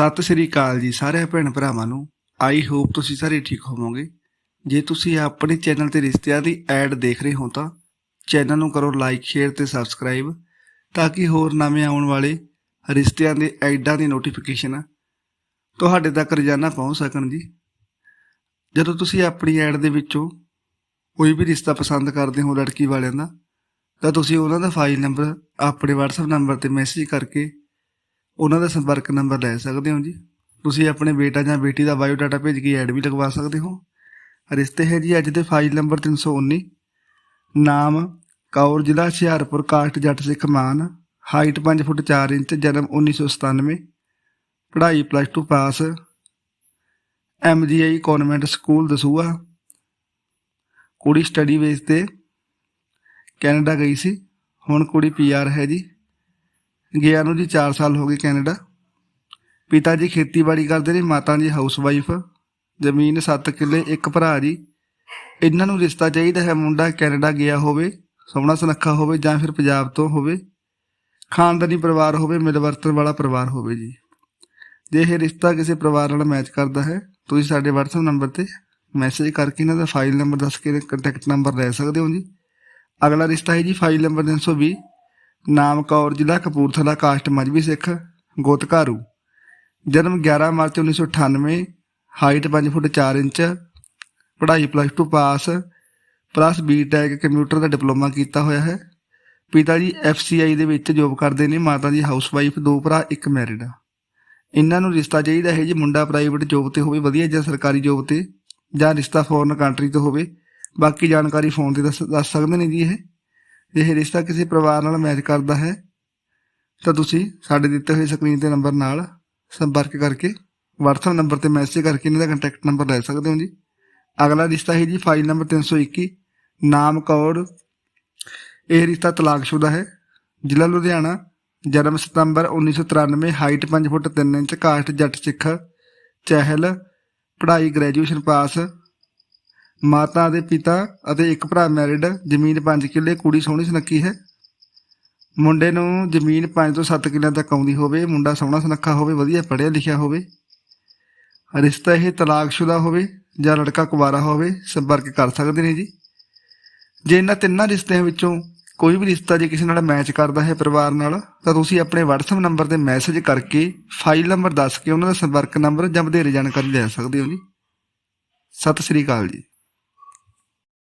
ਸਤਿ ਸ੍ਰੀ ਅਕਾਲ ਜੀ ਸਾਰੇ ਭੈਣ ਭਰਾਵਾਂ ਨੂੰ। ਆਈ ਹੋਪ ਤੁਸੀਂ ਸਾਰੇ ਠੀਕ ਹੋਵੋਗੇ। ਜੇ ਤੁਸੀਂ ਆਪਣੇ ਚੈਨਲ ਤੇ ਰਿਸ਼ਤਿਆਂ ਦੀ ਐਡ ਦੇਖ ਰਹੇ ਹੋ ਤਾਂ ਚੈਨਲ ਨੂੰ ਕਰੋ ਲਾਈਕ ਸ਼ੇਅਰ ਤੇ ਸਬਸਕ੍ਰਾਈਬ ਤਾਂ ਕਿ ਹੋਰ ਨਵੇਂ ਆਉਣ ਵਾਲੇ ਰਿਸ਼ਤਿਆਂ ਦੇ ਐਡਾਂ ਦੀ ਨੋਟੀਫਿਕੇਸ਼ਨ ਤੁਹਾਡੇ ਤੱਕ ਰੋਜ਼ਾਨਾ ਪਹੁੰਚ ਸਕਣ ਜੀ। ਜਦੋਂ ਤੁਸੀਂ ਆਪਣੀ ਐਡ ਦੇ ਵਿੱਚੋਂ ਕੋਈ ਵੀ ਰਿਸ਼ਤਾ ਪਸੰਦ ਕਰਦੇ ਹੋ ਲੜਕੀ ਵਾਲਿਆਂ ਦਾ, ਤਾਂ ਤੁਸੀਂ ਉਹਨਾਂ ਦਾ ਫਾਈਲ ਨੰਬਰ ਆਪਣੇ WhatsApp ਨੰਬਰ ਤੇ ਮੈਸੇਜ ਕਰਕੇ ਉਹਨਾਂ ਦਾ ਸੰਪਰਕ ਨੰਬਰ ਲੈ ਸਕਦੇ ਹੋ ਜੀ? ਤੁਸੀਂ ਆਪਣੇ ਬੇਟਾ ਜਾਂ ਬੇਟੀ ਦਾ ਬਾਇਓ ਡਾਟਾ ਭੇਜ ਕੇ ਐਡ ਵੀ ਲਗਵਾ ਸਕਦੇ ਹੋ। ਰਿਸ਼ਤੇ ਹੈ ਜੀ ਅੱਜ ਦੇ ਫਾਈਲ ਨੰਬਰ 319 ਨਾਮ, ਕੌਰ, ਜ਼ਿਲ੍ਹਾ ਹੁਸ਼ਿਆਰਪੁਰ, ਕਾਸਟ ਜੱਟ ਸਿੱਖ ਮਾਨ, ਹਾਈਟ 5 ਫੁੱਟ 4 ਇੰਚ, ਜਨਮ 1997 ਪੜ੍ਹਾਈ plus 2 pass MGI convent school Dasuya ਕੁੜੀ ਸਟੱਡੀ ਬੇਸ ਤੇ ਕੈਨੇਡਾ ਗਈ ਸੀ। ਹੁਣ ਕੁੜੀ ਪੀਆਰ ਹੈ ਜੀ। ਗਿਆ ਨੂੰ ਜੀ 4 ਸਾਲ ਹੋ ਗਏ ਕੈਨੇਡਾ। ਪਿਤਾ ਜੀ ਖੇਤੀਬਾੜੀ ਕਰਦੇ ਨੇ, ਮਾਤਾ ਜੀ ਹਾਊਸ ਵਾਈਫ ਜ਼ਮੀਨ 7 ਕਿੱਲੇ, ਇੱਕ ਭਰਾ ਜੀ। ਇਹਨਾਂ ਨੂੰ ਰਿਸ਼ਤਾ ਚਾਹੀਦਾ ਹੈ, ਮੁੰਡਾ ਕੈਨੇਡਾ ਗਿਆ ਹੋਵੇ, ਸੋਹਣਾ ਸੁਨੱਖਾ ਹੋਵੇ ਜਾਂ ਫਿਰ ਪੰਜਾਬ ਤੋਂ ਹੋਵੇ। ਖਾਨਦਾਨੀ ਪਰਿਵਾਰ ਹੋਵੇ ਮਿਲਵਰਤਨ ਵਾਲਾ ਪਰਿਵਾਰ ਹੋਵੇ ਜੀ। ਜੇ ਇਹ ਰਿਸ਼ਤਾ ਕਿਸੇ ਪਰਿਵਾਰ ਨਾਲ ਮੈਚ ਕਰਦਾ ਹੈ, ਤੁਸੀਂ ਸਾਡੇ WhatsApp ਨੰਬਰ ਤੇ ਮੈਸੇਜ ਕਰਕੇ ਇਹਨਾਂ ਦਾ ਫਾਈਲ ਨੰਬਰ ਦੱਸ ਕੇ ਕੰਟੈਕਟ ਨੰਬਰ ਲੈ ਸਕਦੇ ਹੋ ਜੀ। ਅਗਲਾ ਰਿਸ਼ਤਾ ਹੈ ਜੀ ਫਾਈਲ ਨੰਬਰ 320 ਨਾਮ ਕੌਰ ਜ਼ਿਲ੍ਹਾ ਕਪੂਰਥਲਾ ਕਾਸਟ ਮਜਬੀ ਸਿੱਖ ਗੋਤਕਾਰੂ ਜਨਮ 11 ਮਾਰਚ 1998 ਹਾਈਟ 5 ਫੁੱਟ 4 ਇੰਚ, ਪੜ੍ਹਾਈ plus 2 pass plus BTech computer ਦਾ ਡਿਪਲੋਮਾ ਕੀਤਾ ਹੋਇਆ ਹੈ। ਪਿਤਾ ਜੀ ਐਫਸੀਆਈ ਦੇ ਵਿੱਚ ਜੋਬ ਕਰਦੇ ਨੇ, ਮਾਤਾ ਜੀ ਹਾਊਸਵਾਈਫ ਦੋ ਭਰਾ, ਇੱਕ ਮੈਰਿਡ ਆ ਇਹਨਾਂ ਨੂੰ ਰਿਸ਼ਤਾ ਚਾਹੀਦਾ ਹੈ ਜੀ, ਮੁੰਡਾ ਪ੍ਰਾਈਵੇਟ ਜੋਬ ਤੇ ਹੋਵੇ, ਵਧੀਆ ਜਾਂ ਸਰਕਾਰੀ ਜੋਬ ਤੇ, ਜਾਂ ਰਿਸ਼ਤਾ ਫੋਰਨ ਕੰਟਰੀ ਤੋਂ ਹੋਵੇ। ਬਾਕੀ ਜਾਣਕਾਰੀ ਫੋਨ ਤੇ ਦੱਸ ਦੱਸ ਸਕਦੇ ਨੇ ਜੀ ਇਹ। ਇਹ ਰਿਸ਼ਤਾ ਕਿਸੇ ਪਰਿਵਾਰ ਨਾਲ ਮੈਚ ਕਰਦਾ ਹੈ, ਤਾਂ ਤੁਸੀਂ ਸਾਡੇ ਦਿੱਤੇ ਹੋਏ ਸਕਰੀਨ ਤੇ ਨੰਬਰ ਨਾਲ ਸੰਪਰਕ ਕਰਕੇ WhatsApp ਨੰਬਰ ਤੇ ਮੈਸੇਜ ਕਰਕੇ ਇਹਨਾਂ ਦਾ ਕੰਟੈਕਟ ਨੰਬਰ ਲੈ ਸਕਦੇ ਹੋ ਜੀ। ਅਗਲਾ ਰਿਸ਼ਤਾ ਹੈ ਜੀ ਫਾਈਲ ਨੰਬਰ 321 ਨਾਮ ਕੌਰ ਇਹ ਰਿਸ਼ਤਾ ਤਲਾਕਸ਼ੁਦਾ ਹੈ। ਜ਼ਿਲ੍ਹਾ ਲੁਧਿਆਣਾ, ਜਨਮ ਸਤੰਬਰ 1993 height 5 foot 3 inch, caste Jat Sikh, Chahal, ਪੜ੍ਹਾਈ ਗ੍ਰੈਜੂਏਸ਼ਨ ਪਾਸ ਮਾਤਾ ਦੇ ਪਿਤਾ ਅਤੇ ਇੱਕ ਭਰਾ ਮੈਰਿਡ ਜ਼ਮੀਨ 5 ਕਿੱਲੇ, ਕੁੜੀ ਸੋਹਣੀ ਸੁਨੱਖੀ ਹੈ। ਮੁੰਡੇ ਨੂੰ ਜ਼ਮੀਨ 5 ਤੋਂ 7 ਕਿੱਲਿਆਂ ਤੱਕ ਆਉਂਦੀ ਹੋਵੇ, ਮੁੰਡਾ ਸੋਹਣਾ ਸੁਨੱਖਾ ਹੋਵੇ, ਵਧੀਆ ਪੜ੍ਹਿਆ ਲਿਖਿਆ ਹੋਵੇ, ਰਿਸ਼ਤਾ ਇਹ ਤਲਾਕਸ਼ੁਦਾ ਹੋਵੇ ਜਾਂ ਲੜਕਾ ਕੁਵਾਰਾ ਹੋਵੇ, ਸੰਪਰਕ ਕਰ ਸਕਦੇ ਨੇ ਜੀ। ਜੇ ਇਹਨਾਂ ਤਿੰਨਾਂ ਰਿਸ਼ਤਿਆਂ ਵਿੱਚੋਂ ਕੋਈ ਵੀ ਰਿਸ਼ਤਾ ਜੇ ਕਿਸੇ ਨਾਲ ਮੈਚ ਕਰਦਾ ਹੈ ਪਰਿਵਾਰ ਨਾਲ, ਤਾਂ ਤੁਸੀਂ ਆਪਣੇ WhatsApp ਨੰਬਰ ਤੇ ਮੈਸੇਜ ਕਰਕੇ ਫਾਈਲ ਨੰਬਰ ਦੱਸ ਕੇ ਉਹਨਾਂ ਦਾ ਸੰਪਰਕ ਨੰਬਰ ਜਾਂ ਵਧੇਰੇ ਜਾਣਕਾਰੀ ਲੈ ਸਕਦੇ ਹੋ ਜੀ। ਸਤਿ ਸ੍ਰੀ ਅਕਾਲ ਜੀ।